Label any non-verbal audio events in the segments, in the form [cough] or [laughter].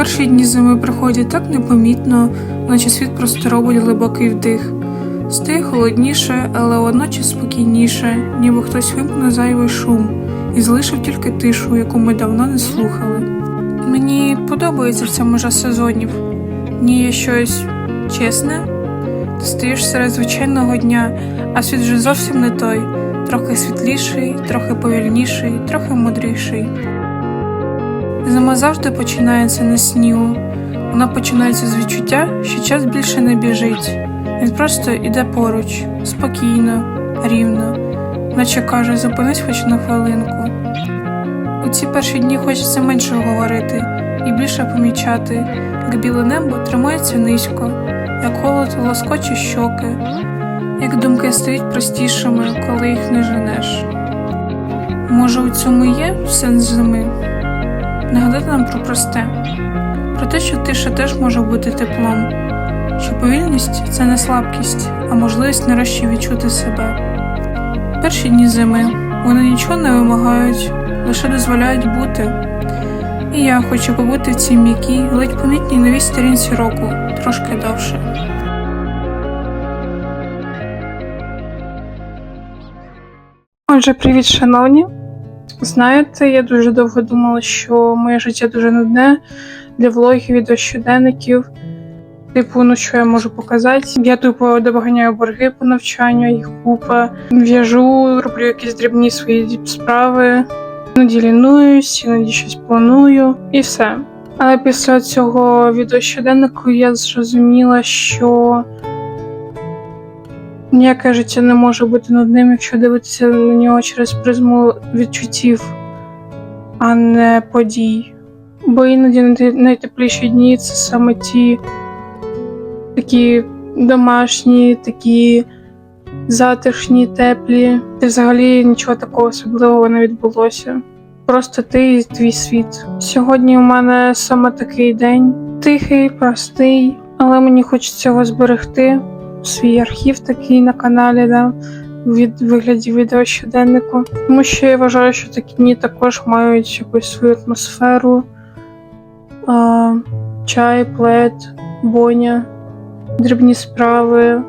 Перші дні зими приходять так непомітно, наче світ просто робить глибокий вдих. Стає холодніше, але водночас спокійніше, ніби хтось вимкнув зайвий шум і залишив тільки тишу, яку ми давно не слухали. Мені подобається в цьому жа сезонів. Ні, щось чесне. Ти стоїш серед звичайного дня, а світ вже зовсім не той, трохи світліший, трохи повільніший, трохи мудріший. Зима завжди починається не снігу. Вона починається з відчуття, що час більше не біжить. Він просто іде поруч, спокійно, рівно, наче каже, зупинись хоч на хвилинку. У ці перші дні хочеться менше говорити і більше помічати, як біле небо тримається низько, як холод лоскоче щоки, як думки стають простішими, коли їх не женеш. Може, у цьому є сенс зими? Нагадати нам про просте, про те, що тиша теж може бути теплом, що повільність це не слабкість, а можливість нарешті відчути себе. Перші дні зими вони нічого не вимагають, лише дозволяють бути. І я хочу побути в цій м'якій, ледь помітній новій сторінці року трошки довше. Отже, привіт, шановні. Знаєте, я дуже довго думала, що моє життя дуже нудне для влогів і до щоденників. Типу, ну що я можу показати? Я тупо доганяю борги по навчанню, їх купа, в'яжу, роблю якісь дрібні свої справи, іноді лінуюсь, іноді щось планую і все. Але після цього відеощоденнику я зрозуміла, що ніяке життя не може бути нудним, якщо дивитися на нього через призму відчуттів, а не подій. Бо іноді найтепліші дні це саме ті такі домашні, такі затишні, теплі. Ти взагалі нічого такого особливого не відбулося. Просто ти і твій світ. Сьогодні у мене саме такий день. Тихий, простий, але мені хочеться його зберегти. Свій архів такий на каналі, да, від вигляді відео щоденнику. Тому що я вважаю, що такі дні також мають якусь свою атмосферу. А, чай, плед, боня, дрібні справи,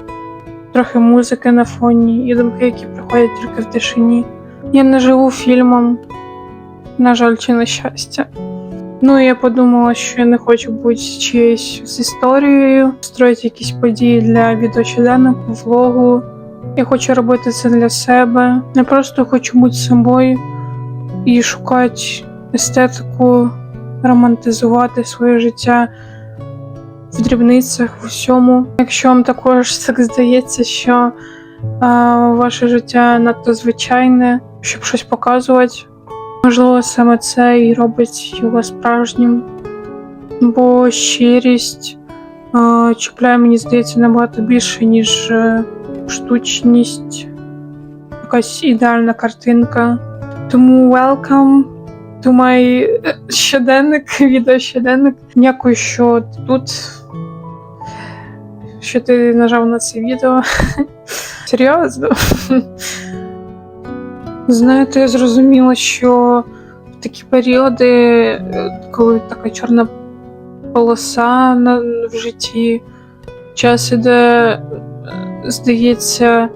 трохи музики на фоні і думки, які приходять тільки в тишині. Я не живу фільмом, на жаль, чи на щастя. Ну, я подумала, що я не хочу бути чиєюсь з історією, строїти якісь події для відеощоденнику, влогу. Я хочу робити це для себе. Я просто хочу бути собою і шукати естетику, романтизувати своє життя в дрібницях, в усьому. Якщо вам також [laughs] так здається, що а, ваше життя надто звичайне, щоб щось показувати, можливо, саме це і робить його справжнім. Бо щирість а, чіпляє, мені здається, набагато більше, ніж е, штучність, якась ідеальна картинка. Тому welcome to my е, щоденник, [laughs] відеощоденник. Дякую, що ти тут. Що ти нажав на це відео. [laughs] Серйозно? [laughs] Знаєте, я зрозуміла, що в такі періоди, е, коли така чорна полоса в житті, час іде, е, здається,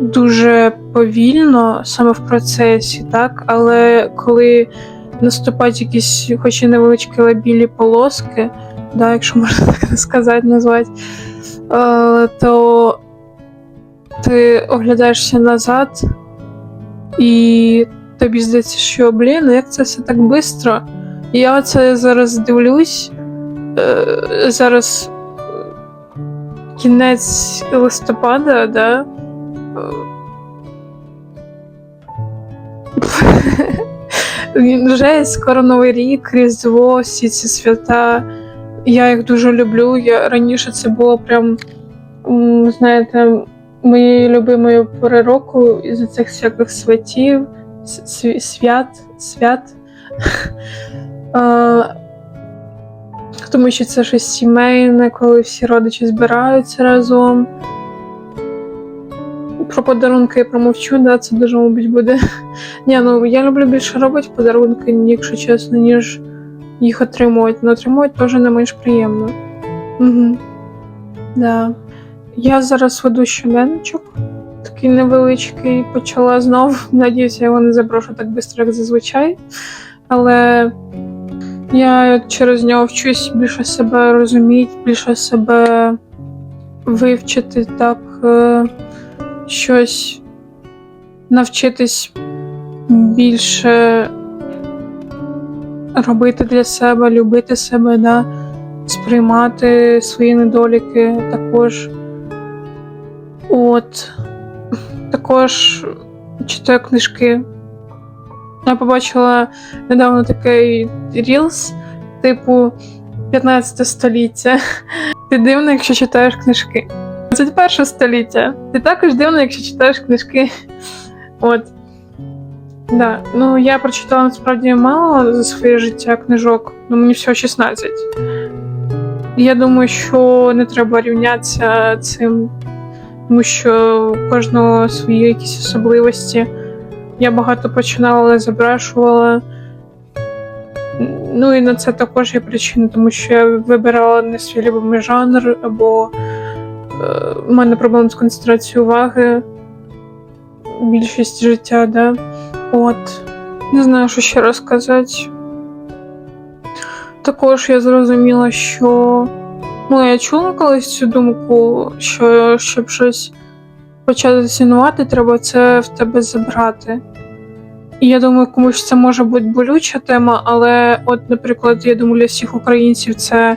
дуже повільно саме в процесі, так? Але коли наступають якісь, хоч і невеличкі лабілі полоски, да, якщо можна так [laughs] сказати, назвати, е, то ти оглядаєшся назад, і тобі здається, що блін, ну як це все так швидко. Я оце зараз дивлюсь. Е, зараз е, кінець листопада, да? [laughs] Він Вже скоро Новий рік, Різдво, всі ці свята. Я їх дуже люблю. Я раніше це було прям, знаєте, моєю любимою пори року із цих всяких святів, свят, свят. [laughs] Тому що це щось сімейне, коли всі родичі збираються разом. Про подарунки я промовчу, да, це дуже, мабуть, буде. [laughs] Ні, ну я люблю більше робити подарунки, якщо чесно, ніж їх отримувати, але отримувати теж не менш приємно. Угу. Да. Я зараз веду щоденничок, такий невеличкий, почала знов. [laughs] Надіюся, я його не заброшу так швидко, як зазвичай. Але я через нього вчусь більше себе розуміти, більше себе вивчити, так е, щось навчитись більше робити для себе, любити себе, да? сприймати свої недоліки також. От. Також читаю книжки. Я побачила недавно такий рілс, типу 15 століття. Ти дивно, якщо читаєш книжки. 21 століття. Ти також дивно, якщо читаєш книжки. От. Да. Ну, я прочитала насправді мало за своє життя книжок, ну мені всього 16. Я думаю, що не треба рівнятися цим, тому що у кожного свої якісь особливості. Я багато починала, але забрашувала. Ну і на це також є причина, тому що я вибирала не свій любимий жанр, або е, в мене проблеми з концентрацією уваги більшість життя, да. От. Не знаю, що ще розказати. Також я зрозуміла, що ну, я чула колись цю думку, що щоб щось почати цінувати, треба це в тебе забрати. І я думаю, комусь це може бути болюча тема, але, от, наприклад, я думаю, для всіх українців це е,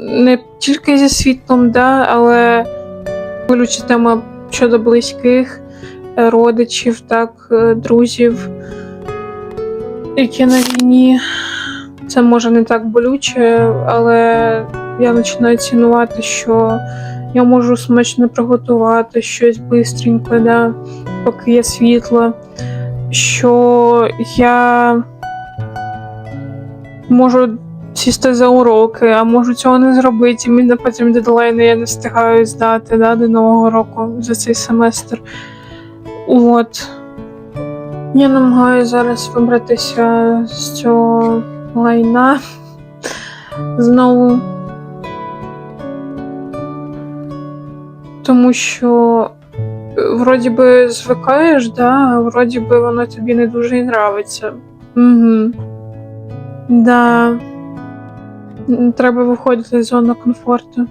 не тільки зі світлом, да, але болюча тема щодо близьких, е, родичів, так, е, друзів, які на війні. Це може не так болюче, але я починаю цінувати, що я можу смачно приготувати щось бистренько, да, поки є світло, що я можу сісти за уроки, а можу цього не зробити, і мені потім дедлайни я не встигаю здати да, до Нового року за цей семестр. От. Я намагаюся зараз вибратися з цього лайна знову. Тому що е, вроді би звикаєш, да, а вроді би воно тобі не дуже і нравиться. Угу. Да. Треба виходити з зони комфорту.